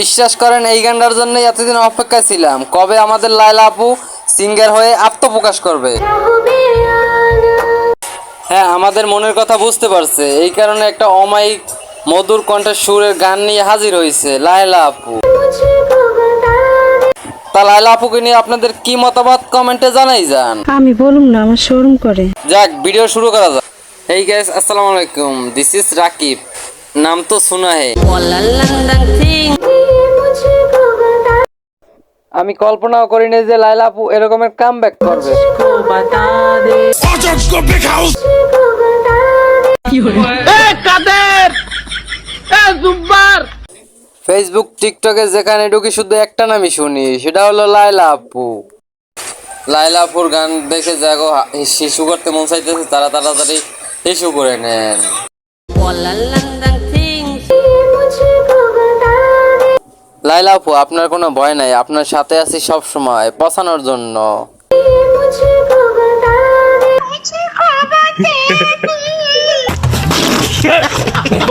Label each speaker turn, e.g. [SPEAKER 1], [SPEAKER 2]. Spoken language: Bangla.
[SPEAKER 1] বিশ্বাস করেন এই গানটার জন্য এতদিন অপেক্ষা ছিলাম। কবে আমাদের লাইলা আপু সিঙ্গার হয়ে আত্মপ্রকাশ করবে? হ্যাঁ আমাদের মনের কথা বুঝতে পারছে। এই কারণে একটা অমায়িক মধুর কণ্ঠের সুরের গান নিয়ে হাজির হয়েছে লায়লা আপু। তা লায়লা আপুকে নিয়ে আপনাদের কি মতামত কমেন্টে জানাই যান।
[SPEAKER 2] আমি বলুম না আমার শোরুম করে।
[SPEAKER 1] যাক ভিডিও শুরু করা যাক। এই গ্যাস আসসালামু আলাইকুম। দিস ইজ রাকিব নাম তো শোনা হে। আমি কল্পনাও করিনি যে লাইলা আপু এরকমের কাম ব্যাক করবে। ফেসবুক টিকটকে যেখানে ঢুকি শুধু একটা নামই শুনি সেটা হলো লাইলা আপু। লাইলা আপুর গান দেখে যাগো শিশু করতে মন চাইতেছে তারা তাড়াতাড়ি শিশু করে নেন। লাইলা আপু আপনার কোনো ভয় নাই আপনার সাথে আছি সব সময় পছানোর জন্য।